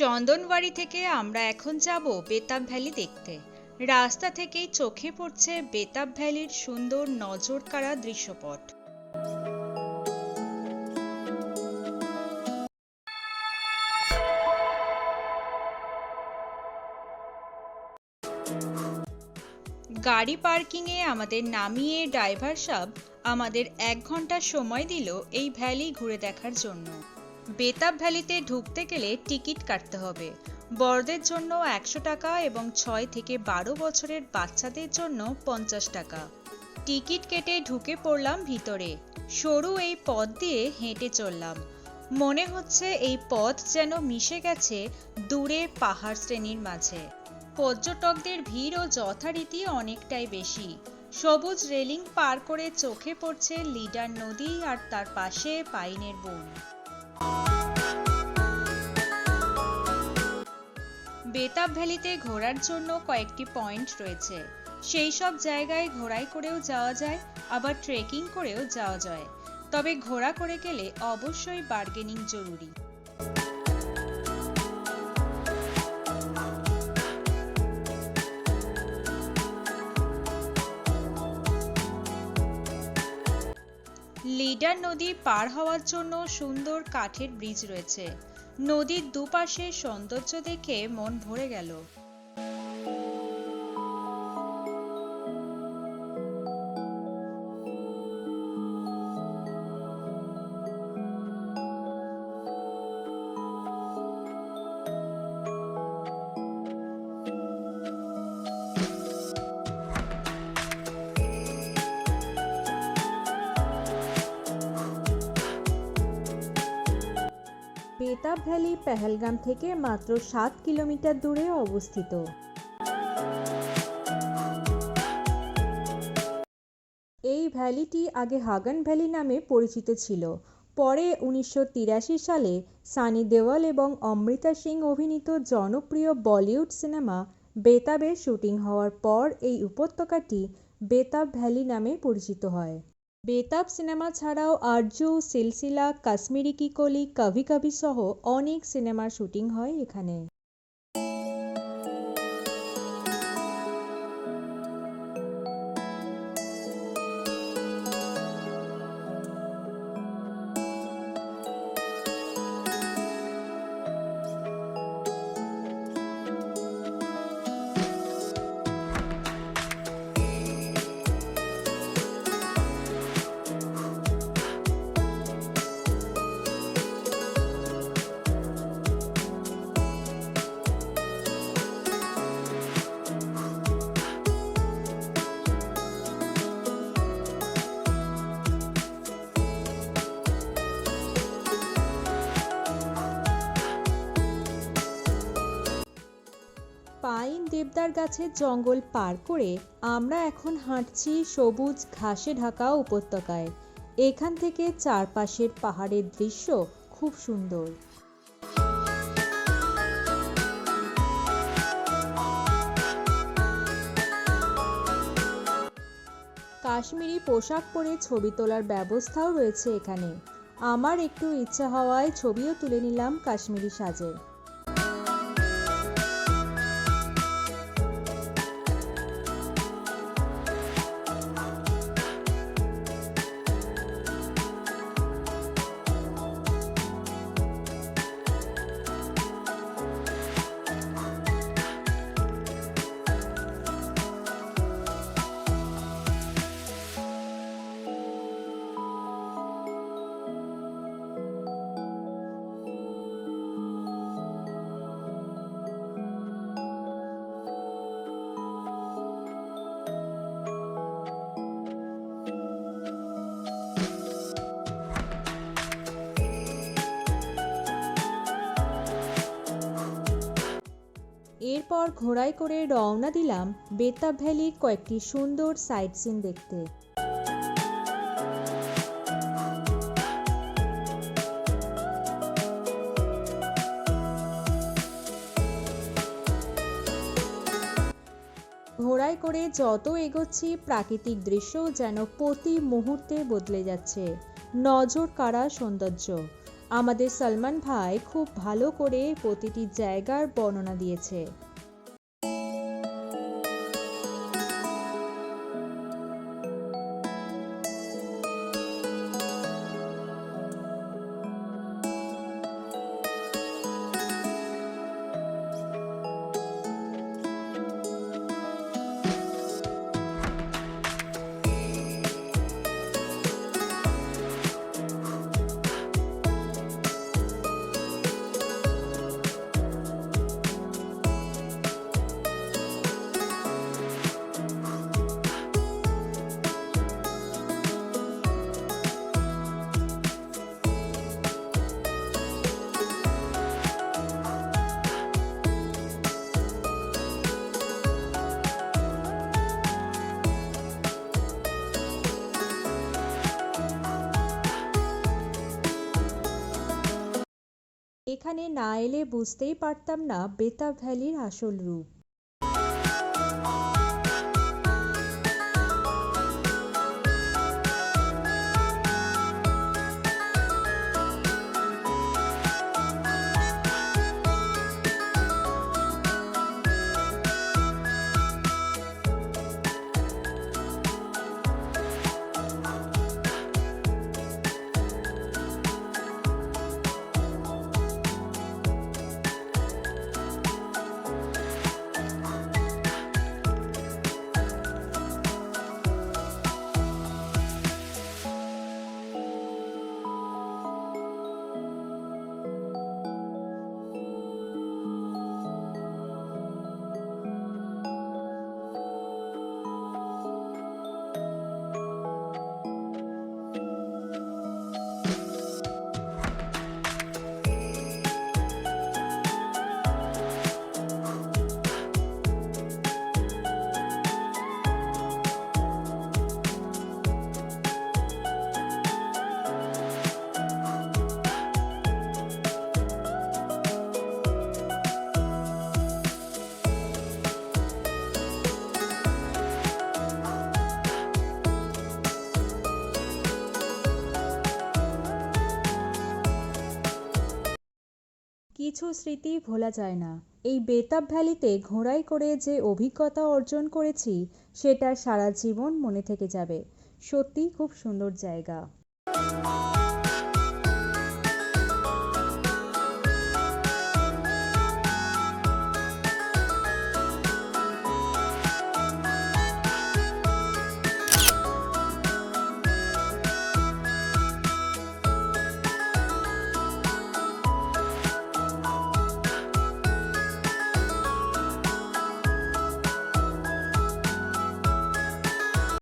চন্দনবাড়ি থেকে আমরা এখন যাব বেতাব ভ্যালি দেখতে। রাস্তা থেকেই চোখে পড়ছে বেতাব ভ্যালির সুন্দর নজর কাড়া দৃশ্যপট। গাড়ি পার্কিংয়ে আমাদের নামিয়ে ড্রাইভার সাহেব আমাদের এক ঘণ্টা সময় দিল এই ভ্যালি ঘুরে দেখার জন্য। বেতাব ভ্যালিতে ঢুকতে গেলে টিকিট কাটতে হবে। বড়দের জন্য একশো টাকা এবং ছয় থেকে বারো বছরের বাচ্চাদের জন্য পঞ্চাশ টাকা। টিকিট কেটে ঢুকে পড়লাম ভিতরে। সরু এই পথ দিয়ে হেঁটে চললাম। মনে হচ্ছে এই পথ যেন মিশে গেছে দূরে পাহাড় শ্রেণির মাঝে। পর্যটকদের ভিড়ও যথারীতি অনেকটাই বেশি। সবুজ রেলিং পার করে চোখে পড়ছে লিডার নদী আর তার পাশে পাইনের বন। বেতাব ভ্যালিতে ঘোরার জন্য কয়েকটি পয়েন্ট রয়েছে। সেই সব জায়গায় ঘোরাই করেও যাওয়া যায়, আবার ট্রেকিং করেও যাওয়া যায়। তবে ঘোরা করে গেলে অবশ্যই বার্গেনিং জরুরি। লিডার নদী পার হওয়ার জন্য সুন্দর কাঠের ব্রিজ রয়েছে। নদীর দুপাশে সৌন্দর্য দেখে মন ভরে গেল। বেতাব ভ্যালি পেহেলগাম থেকে মাত্র সাত কিলোমিটার দূরে অবস্থিত। এই ভ্যালিটি আগে হাগান ভ্যালি নামে পরিচিত ছিল। পরে উনিশশো তিরাশি সালে সানি দেওয়াল এবং অমৃতা সিং অভিনীত জনপ্রিয় বলিউড সিনেমা বেতাবের শুটিং হওয়ার পর এই উপত্যকাটি বেতাব ভ্যালি নামে পরিচিত হয়। বেতাব সিনেমা ছাড়াও আরজু সিলসিলা, কাশ্মীরি কি কলি কভি কভি সহ অনেক সিনেমার শুটিং হয় এখানে। পাইন দেবদার গাছের জঙ্গল পার করে আমরা এখন হাঁটছি সবুজ ঘাসে ঢাকা উপত্যকায়। এখান থেকে চারপাশের পাহাড়ের দৃশ্য খুব সুন্দর। কাশ্মীরি পোশাক পরে ছবি তোলার ব্যবস্থাও রয়েছে এখানে। আমার একটু ইচ্ছা হওয়ায় ছবিও তুলে নিলাম কাশ্মীরি সাজে। এরপর ঘোড়ায় করে রওনা দিলাম বেতাব ভ্যালির কয়েকটি সুন্দর সাইট সিন দেখতে। ঘোড়ায় করে যত এগোচ্ছি, প্রাকৃতিক দৃশ্য যেন প্রতি মুহূর্তে বদলে যাচ্ছে। নজর কাড়া সৌন্দর্য। আমাদের সলমান ভাই খুব ভালো করে প্রতিটি জায়গার বর্ণনা দিয়েছে। এখানে না এলে বুঝতেই পারতাম না বেতাব ভ্যালির আসল রূপ। কিছু স্মৃতি ভোলা যায় না। এই বেতাব ভ্যালিতে ঘোড়াই করে যে অভিজ্ঞতা অর্জন করেছি সেটা সারা জীবন মনে থেকে যাবে। সত্যি খুব সুন্দর জায়গা।